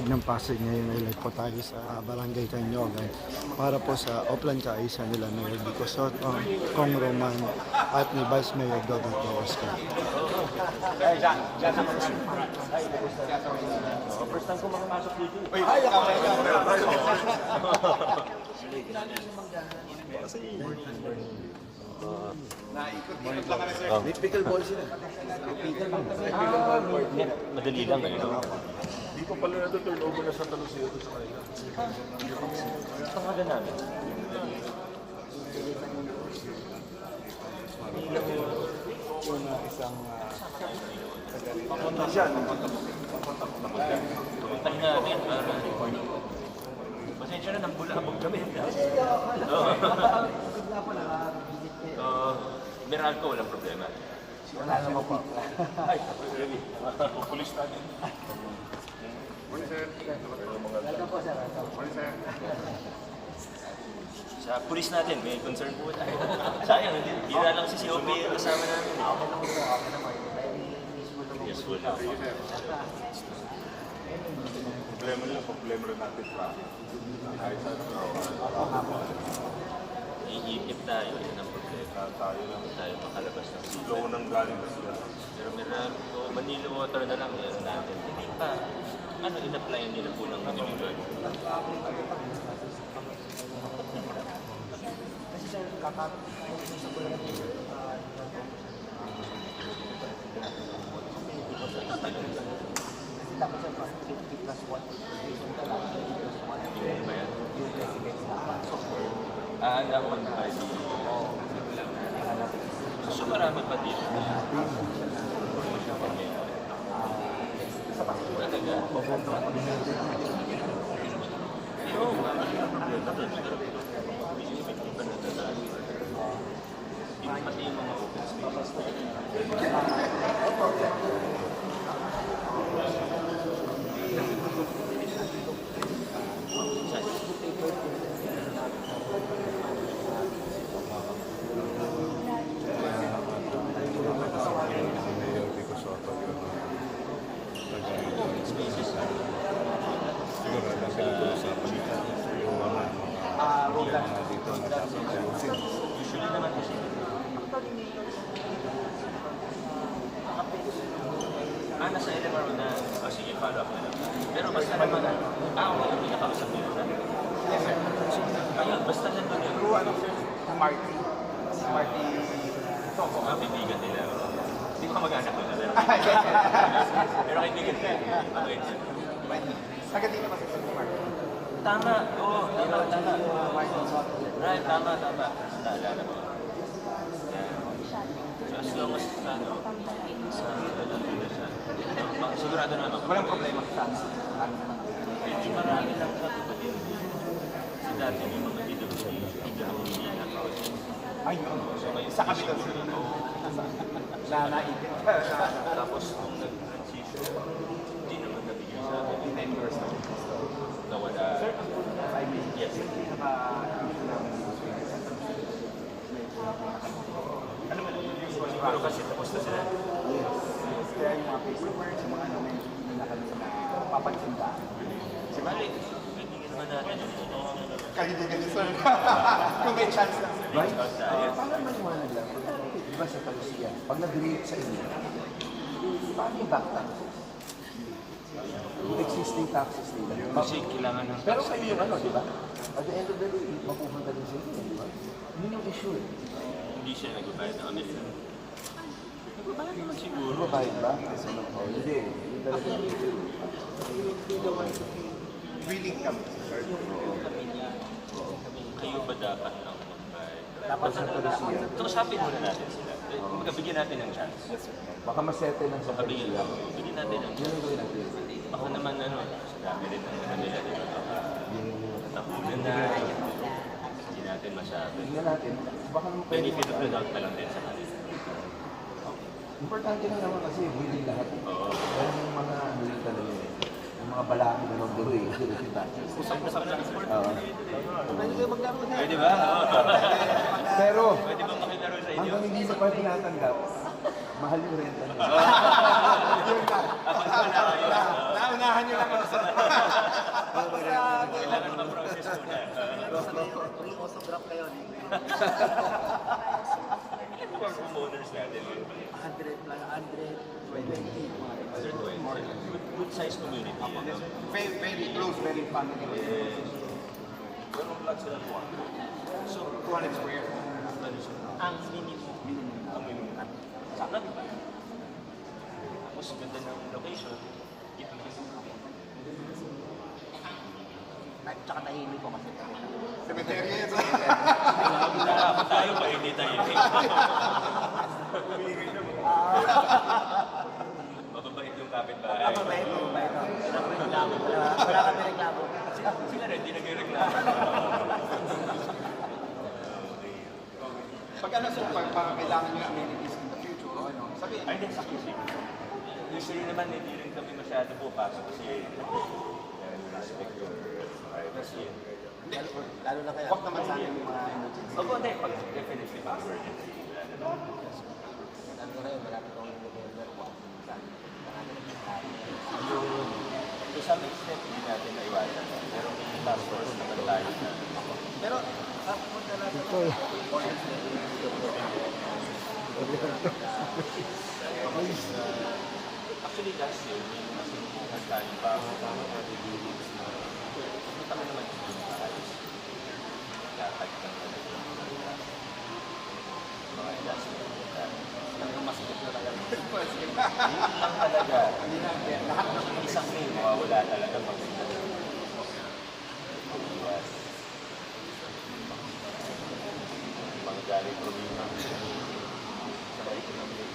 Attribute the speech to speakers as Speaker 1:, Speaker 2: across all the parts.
Speaker 1: Kablog ng Pasig. Ngayon ay live po tayo sa Barangay Tanyogan para po sa Oplan Kaisa nila Mayor Vico Soto, Kong Roman at ni Vice Mayor Dodo Oscar.
Speaker 2: Madali lang eh.
Speaker 3: Ko pala na turn over na sa Taluseo sa kanila.
Speaker 2: Pangalan namin. Puntahin natin para Pasensya na, nang bulabog kami. Oo. Oo. Meralco, walang problema.
Speaker 4: Wala naman po.
Speaker 2: Ay?
Speaker 3: Pulis natin.
Speaker 4: Welcome po, sir. Welcome.
Speaker 2: Sa pulis natin, may concern po tayo. Sayang, hindi, hindi lang si COP yung kasama namin.
Speaker 4: Okay lang po, okay naman. Very peaceful naman.
Speaker 2: Yes, full na.
Speaker 3: Problema nila, problema rin natin traffic. Kahit sa
Speaker 2: Iikip tayo, yun ang problema.
Speaker 3: tayo lang.
Speaker 2: Tayo makalabas ng silo.
Speaker 3: Slow nang galing na sila.
Speaker 2: Pero meron, Manila Water na lang meron natin. Hindi pa, ano, in-apply nila po ng individual.
Speaker 4: Kasi sir, ko lang po. Kasi dapat sir, 50 plus 1. Station ka lang. 50 plus 1.
Speaker 2: Yung
Speaker 4: residents na pasok.
Speaker 2: Ah, that one by the... So marami pa dito. Talaga? Oo, marami na problema doon. Hindi pati yung mga open space.
Speaker 3: Mayor Vico Soto yun.
Speaker 2: Open spaces.
Speaker 3: Siguro na pinag-uusapan nila yung mga
Speaker 4: Ah, road lang.
Speaker 3: mga dito na dapat ayusin.
Speaker 2: Usually naman kasi Ah, nasa LMR na. O sige, follow up na lang. Pero basta naman, ah, okay, may nakausap niyo na.
Speaker 4: Yes, sir.
Speaker 2: Ayun, basta nandun yun.
Speaker 4: Through ano, sir? Marty. Marty. Sopo.
Speaker 2: Ah, kaibigan nila. Hindi ko kamag-anak na. Pero, pero kaibigan nila. Okay.
Speaker 4: Taga dito ba sir? Marty?
Speaker 2: Tama, oo, tama, tama. Right, tama, tama. Naalala. So, as long as, ano, sa, ano, sa, sigurado naman.
Speaker 4: Walang problema sa.
Speaker 2: Medyo marami lang katulad Kasi dati may mga DWG, hindi na
Speaker 4: Ay,
Speaker 2: So, ngayon,
Speaker 4: sa kapital sir.
Speaker 2: Oo.
Speaker 4: Na naipit.
Speaker 2: Tapos, nung nag-transition, hindi naman nabigyan sa akin.
Speaker 4: 10 years na.
Speaker 2: Nawala.
Speaker 4: Sir, I may,
Speaker 2: Yes.
Speaker 4: ano ba yung usual
Speaker 2: Pero kasi tapos na sila.
Speaker 4: Kaya yung mga customers, yung mga ano, medyo hindi na kami sa mga papagsindaan.
Speaker 2: Si Mali, kaibigan naman natin.
Speaker 4: Kaibigan niyo, sir. Kung may chance lang.
Speaker 5: Right?
Speaker 2: Tayo.
Speaker 5: Paano maliwanag lang? Di ba sa Talusia, pag nag-relate sa inyo, paano yung back taxes? Yung existing taxes nila.
Speaker 2: Kasi kailangan ng
Speaker 5: Pero kayo yung ano, di ba? At the end of the day, mapupunta din sa inyo, di ba? Yun yung issue eh.
Speaker 2: hindi siya nagbabayad ng Amerika. Nagbabayad naman siguro.
Speaker 5: Mabayad ba? Oh, hindi. Hindi talaga.
Speaker 4: Willing kami.
Speaker 2: Kayo ba dapat ang magbayad?
Speaker 4: Dapat sa
Speaker 5: Talusia.
Speaker 2: So, usapin muna natin sila. Eh, Magkabigyan natin ng chance.
Speaker 5: Baka masete lang sa Talusia.
Speaker 2: Bigyan natin ng chance. Baka naman ano, sa dami rin ng ano nila, di ba? Baka tapunan na. Hindi natin masabi.
Speaker 5: Tingnan natin. Baka naman pwede
Speaker 2: Benefit of the doubt na lang din sa kanila.
Speaker 5: Importante lang naman kasi willing lahat.
Speaker 2: Oo.
Speaker 5: Pero yung mga ano rin talaga eh. Yung mga balaki na magduro eh.
Speaker 2: Usap-usap lang.
Speaker 5: Oo.
Speaker 4: Pwede kayo maglaro na.
Speaker 2: Pwede ba? Oo.
Speaker 5: Pero,
Speaker 2: Pwede ba makilaro sa inyo?
Speaker 5: hanggang hindi mo pa tinatanggap, mahal yung renta niya.
Speaker 4: Yun na.
Speaker 2: Na kayo.
Speaker 4: Naunahan
Speaker 5: niyo lang ako sa...
Speaker 2: Kailangan ma-process muna.
Speaker 4: Re-autograph kayo.
Speaker 2: Ano ba ang homeowners natin?
Speaker 4: 100 plus 120.
Speaker 2: 120. Good, good size community. Ano?
Speaker 5: Very, very close, very family.
Speaker 2: Pero lang sila po. So,
Speaker 5: 200 square.
Speaker 2: ano? Ang minimum. Ang minimum. Sana, di ba? Tapos, ganda ng location. Ito na.
Speaker 4: At saka tahimik ko kasi.
Speaker 5: Cemetery.
Speaker 2: Wala tayo pa, hindi tayo. Mababait yung kapitbahay.
Speaker 4: Ako ba ito? Ba ito? Wala kami reklamo. Wala- kami reklamo.
Speaker 2: Sila rin, hindi nagre-reklamo.
Speaker 5: Pag ano sir, pag, pag kailangan niyo amenities in the future, o ano, sabihin.
Speaker 2: Ay, sa kasi. Usually naman, hindi rin kami masyado po pasok kasi respect your privacy.
Speaker 5: Hindi,
Speaker 4: Lalo na kaya.
Speaker 5: Huwag naman sa akin yung mga emergency.
Speaker 2: Opo, hindi, pag definitely password.
Speaker 4: Lalo na kayo, malapit akong November 1. Saan? Marami na tayo.
Speaker 2: Yung, to some extent, hindi natin naiwasan. Pero may password naman tayo na
Speaker 4: Pero, ah, punta na sa
Speaker 2: Actually, last year, may nasimulan tayo pa. Punta ka naman yung ayos. Latag na Mga year.
Speaker 4: Talagang masikip na talaga.
Speaker 2: Lang talaga. Lahat ng isang may mawawala talaga pag Iwas. Mga galing problema. Sa economic.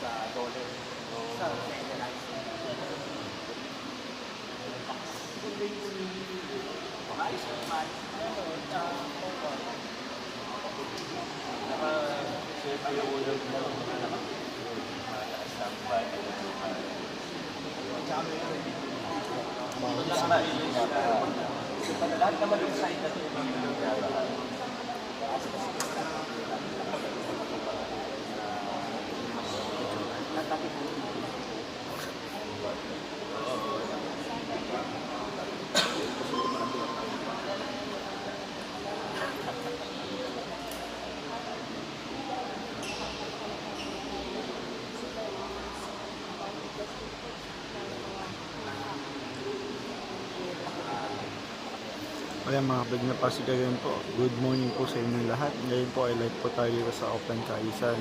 Speaker 4: Sa dollar. Sa federalized. Ayos naman.
Speaker 2: Saka, siyempre yung unang mataas ang value ng lupa. Ito lang ba, yun yung naka- lahat naman yung side na ito
Speaker 1: Ayan mga big na pasigayan po. Good morning po sa inyo lahat. Ngayon po ay live po tayo dito sa Open Kaisan.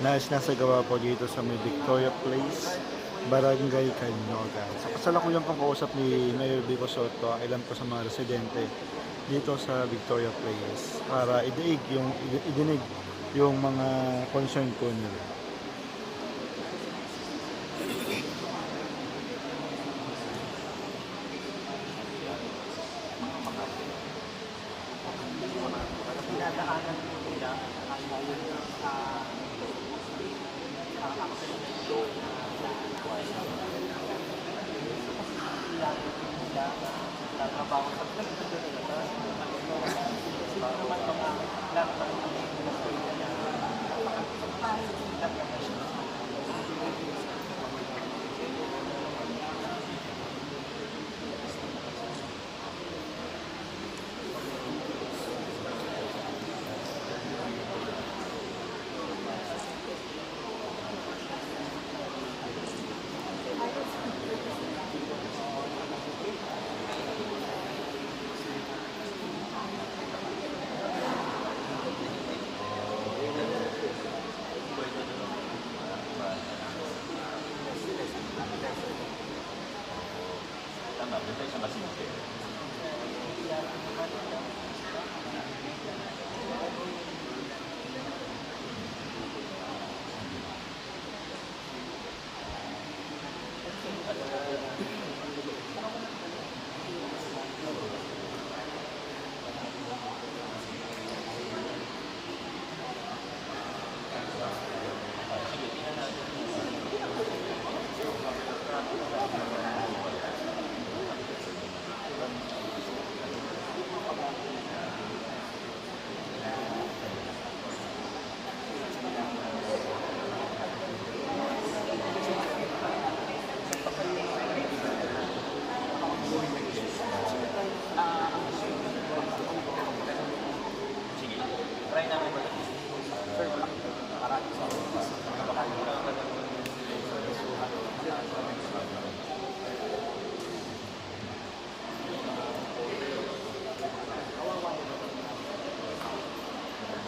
Speaker 1: Nais nasa gawa po dito sa may Victoria Place, Barangay Canyoga. Sa kasalukuyan pong kausap ni Mayor Vico Soto, ilan po sa mga residente dito sa Victoria Place para idinig yung, idinig yung mga concern po nila.
Speaker 4: Pinadaanan po nila ang ngayon sa ang accident law na nila nagtrabaho sa Sino naman mga lahat ng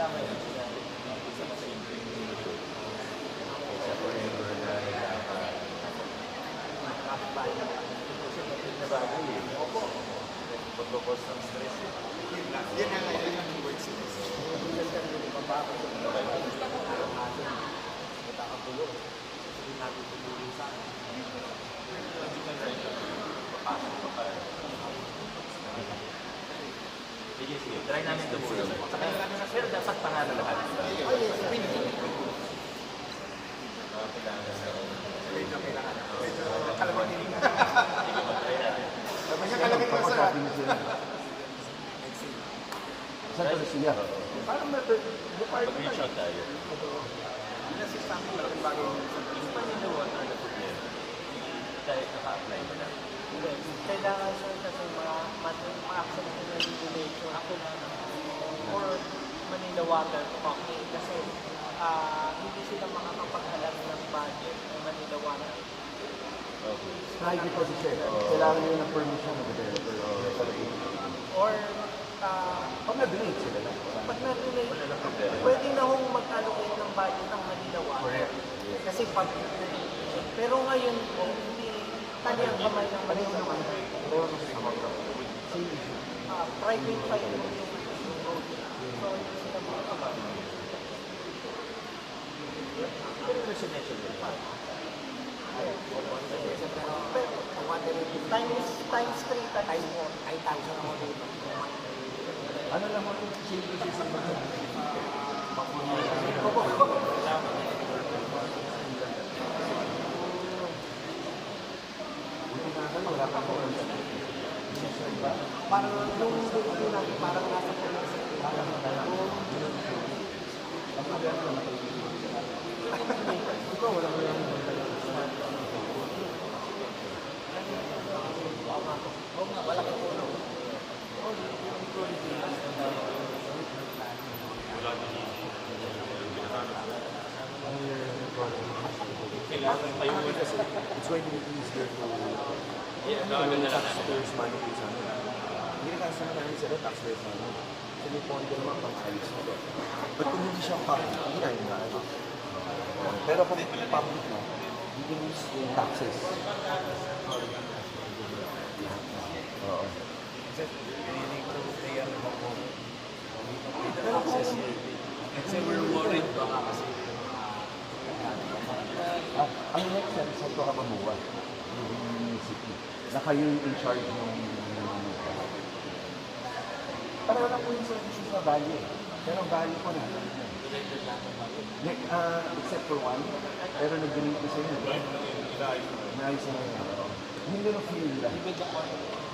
Speaker 2: tama yun. Isa pa sa inyo. Sa forever na Kasi kapit na bagay eh. Opo. Pagkakos ng stress eh.
Speaker 4: Yan ang ngayon yung word stress.
Speaker 2: Sige, sige. Try namin tumulong. Pero dapat panalo lahat. Mga kailangan sa
Speaker 5: Kapag-sabi mo sila. Santa Lucia. Parang may
Speaker 2: Pag-reach out tayo. Yung paninawa na na problema, tayo naka-apply mo na.
Speaker 6: Hindi. Kailangan siya kasi ma- ma- ma-access na ng regulation ako na or Manila Water Company kasi ah, hindi sila makakapaghalag ng budget ng Manila Water.
Speaker 2: Okay.
Speaker 5: Private kasi siya. eh. Kailangan nyo ng permission ng developer.
Speaker 6: Or ah,
Speaker 5: Pag na-donate sila lang.
Speaker 6: pag na-relate,
Speaker 2: Wala na problema.
Speaker 6: pwede na hong mag-allocate ng budget ng Manila Water. Kasi pag pero ngayon po, hindi tali ang kamay ng Manila Water.
Speaker 5: Pero kasi sa mga Same issue.
Speaker 6: Ah, private file yung yung road. So, hindi sila
Speaker 2: pa.
Speaker 6: Times, times 3, times 4. Ay, times na ako dito.
Speaker 5: Ano lang mo? Same issue sa mga na lang, wala kang permission.
Speaker 6: Parang nung ano natin, parang nasa police.
Speaker 5: Ikaw, wala mo lang.
Speaker 2: Kailangan pa yung
Speaker 5: Kasi it's going to be easier to
Speaker 2: Yeah, gagawin na lang
Speaker 5: taxpayers money po sa amin. Hindi na kasi namin sila taxpayers money. So may pondo naman pang ayos na. But kung siya public, hindi na yun na ano. Pero kung public na, you can taxes. Oo. Pero kung
Speaker 2: Kasi we're worried baka kasi
Speaker 5: Ah, ang next step sa ito kapamuwa, yung municipality, na kayo yung in charge ng. Para wala po yung services sa value. Pero ang value ko na. Ne- ah, except for one, pero nag-donate ko sa inyo. Naayos na yun. Hindi na feel nila.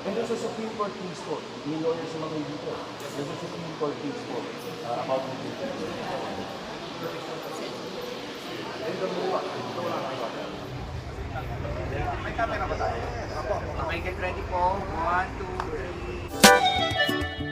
Speaker 5: And there's a Supreme Court case po. May lawyers sa mga dito. There's a Supreme Court case po uh, about the And the lupa, ito wala may camera ba tayo?
Speaker 6: Okay, get ready po. One, two, three.